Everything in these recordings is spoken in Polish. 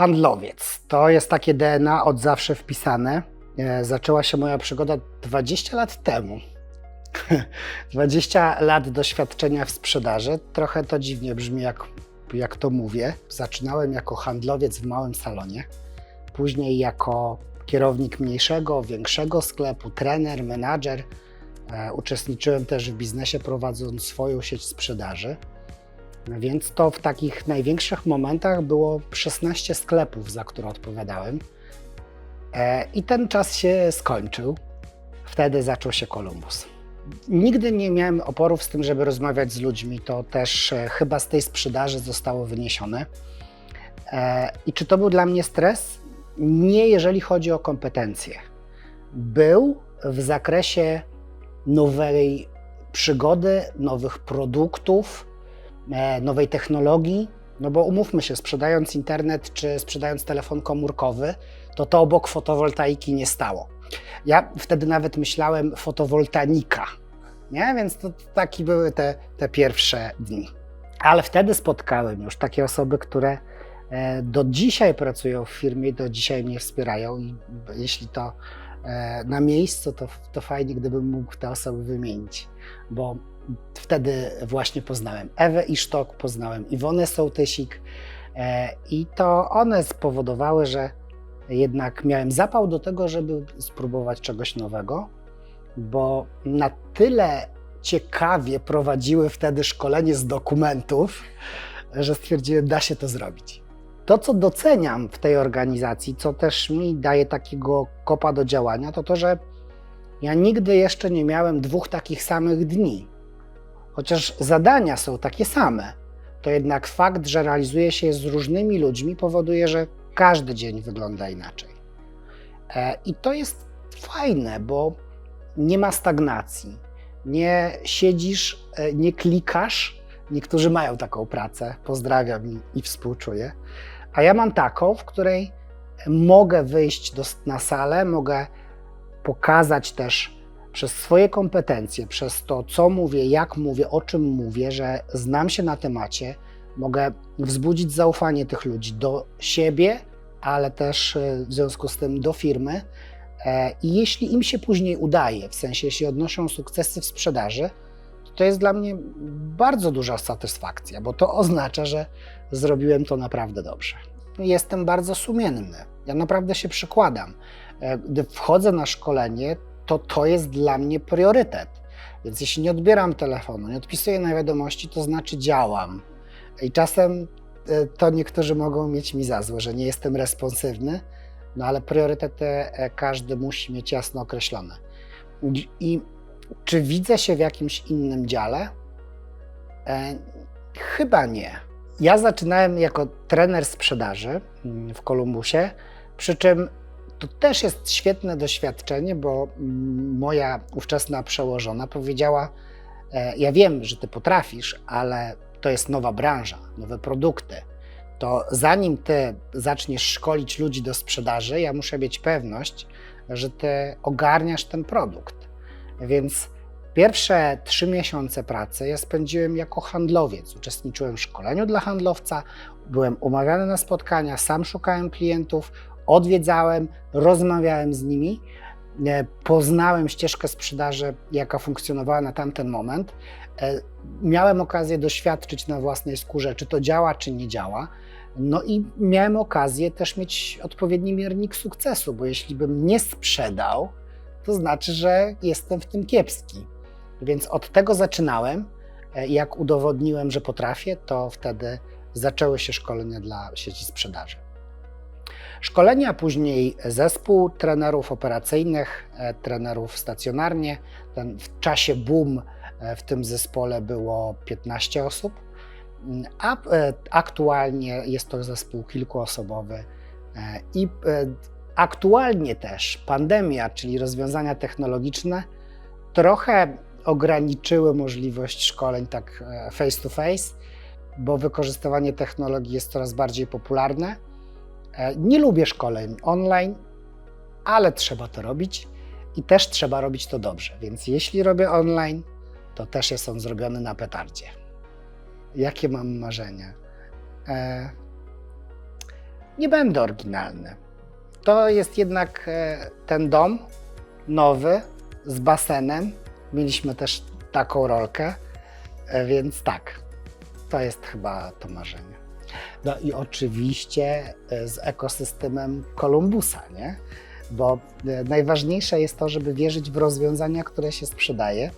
Handlowiec. To jest takie DNA od zawsze wpisane. E, Zaczęła się moja przygoda 20 lat temu. 20 lat doświadczenia w sprzedaży. Trochę to dziwnie brzmi, jak, jak to mówię. Zaczynałem jako handlowiec w małym salonie, później jako kierownik mniejszego, większego sklepu, trener, menadżer. E, Uczestniczyłem też w biznesie, prowadząc swoją sieć sprzedaży. Więc to w takich największych momentach było 16 sklepów, za które odpowiadałem. E, I ten czas się skończył. Wtedy zaczął się Kolumbus. Nigdy nie miałem oporów z tym, żeby rozmawiać z ludźmi. To też e, chyba z tej sprzedaży zostało wyniesione. E, I czy to był dla mnie stres? Nie, jeżeli chodzi o kompetencje. Był w zakresie nowej przygody, nowych produktów, nowej technologii. No bo umówmy się, sprzedając internet czy sprzedając telefon komórkowy, to to obok fotowoltaiki nie stało. Ja wtedy nawet myślałem fotowoltanika, nie? więc to takie były te, te pierwsze dni. Ale wtedy spotkałem już takie osoby, które e, do dzisiaj pracują w firmie do dzisiaj mnie wspierają. I jeśli to e, na miejscu, to, to fajnie, gdybym mógł te osoby wymienić, bo wtedy właśnie poznałem Ewę Isztok, poznałem Iwonę Sołtysik e, i to one spowodowały, że jednak miałem zapał do tego, żeby spróbować czegoś nowego, bo na tyle ciekawie prowadziły wtedy szkolenie z dokumentów, że stwierdziłem, da się to zrobić. To, co doceniam w tej organizacji, co też mi daje takiego kopa do działania, to to, że ja nigdy jeszcze nie miałem dwóch takich samych dni. Chociaż zadania są takie same, to jednak fakt, że realizuje się je z różnymi ludźmi, powoduje, że każdy dzień wygląda inaczej. E, I to jest fajne, bo nie ma stagnacji. Nie siedzisz, e, nie klikasz. Niektórzy mają taką pracę, pozdrawiam i, i współczuję. A ja mam taką, w której mogę wyjść do, na salę, mogę pokazać też przez swoje kompetencje, przez to, co mówię, jak mówię, o czym mówię, że znam się na temacie, mogę wzbudzić zaufanie tych ludzi do siebie, ale też e, w związku z tym do firmy. E, I jeśli im się później udaje, w sensie jeśli odnoszą sukcesy w sprzedaży, to, to jest dla mnie bardzo duża satysfakcja, bo to oznacza, że zrobiłem to naprawdę dobrze. Jestem bardzo sumienny. Ja naprawdę się przykładam. E, Gdy wchodzę na szkolenie, to to jest dla mnie priorytet. Więc jeśli nie odbieram telefonu, nie odpisuję na wiadomości, to znaczy działam. I czasem e, to niektórzy mogą mieć mi za złe, że nie jestem responsywny, no ale priorytety e, każdy musi mieć jasno określone. I- czy widzę się w jakimś innym dziale? E, chyba nie. Ja zaczynałem jako trener sprzedaży mm, w Kolumbusie, przy czym to też jest świetne doświadczenie, bo mm, moja ówczesna przełożona powiedziała: e, Ja wiem, że ty potrafisz, ale to jest nowa branża, nowe produkty. To zanim ty zaczniesz szkolić ludzi do sprzedaży, ja muszę mieć pewność, że ty ogarniasz ten produkt. Więc pierwsze trzy miesiące pracy ja spędziłem jako handlowiec. Uczestniczyłem w szkoleniu dla handlowca, byłem umawiany na spotkania, sam szukałem klientów, odwiedzałem, rozmawiałem z nimi, e, poznałem ścieżkę sprzedaży, jaka funkcjonowała na tamten moment. E, Miałem okazję doświadczyć na własnej skórze, czy to działa, czy nie działa. No i miałem okazję też mieć odpowiedni miernik sukcesu, bo jeśli bym nie sprzedał, to znaczy, że jestem w tym kiepski. Więc od tego zaczynałem. E, Jak udowodniłem, że potrafię, to wtedy zaczęły się szkolenia dla sieci sprzedaży. Szkolenia, później zespół trenerów operacyjnych, e, trenerów stacjonarnie. Ten, w czasie boom e, w tym zespole było 15 osób, Mm, a e, aktualnie jest to zespół kilkuosobowy. I aktualnie też pandemia, czyli rozwiązania technologiczne, trochę ograniczyły możliwość szkoleń tak face to face, bo wykorzystywanie technologii jest coraz bardziej popularne. E, Nie lubię szkoleń online, ale trzeba to robić i też trzeba robić to dobrze. Więc jeśli robię online, to też jest on zrobiony na petardzie. Jakie mam marzenia? E, nie będę oryginalny. To jest jednak e, ten dom nowy z basenem. Mieliśmy też taką rolkę, więc tak, to jest chyba to marzenie. No i oczywiście e, z ekosystemem Kolumbusa, nie? Bo e, najważniejsze jest to, żeby wierzyć w rozwiązania, które się sprzedaje.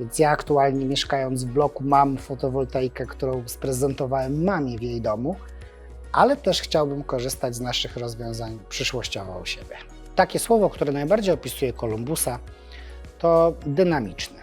Więc ja aktualnie mieszkając w bloku mam fotowoltaikę, którą sprezentowałem mamie w jej domu, ale też chciałbym korzystać z naszych rozwiązań przyszłościowo u siebie. Takie słowo, które najbardziej opisuje Kolumbusa, to dynamiczny.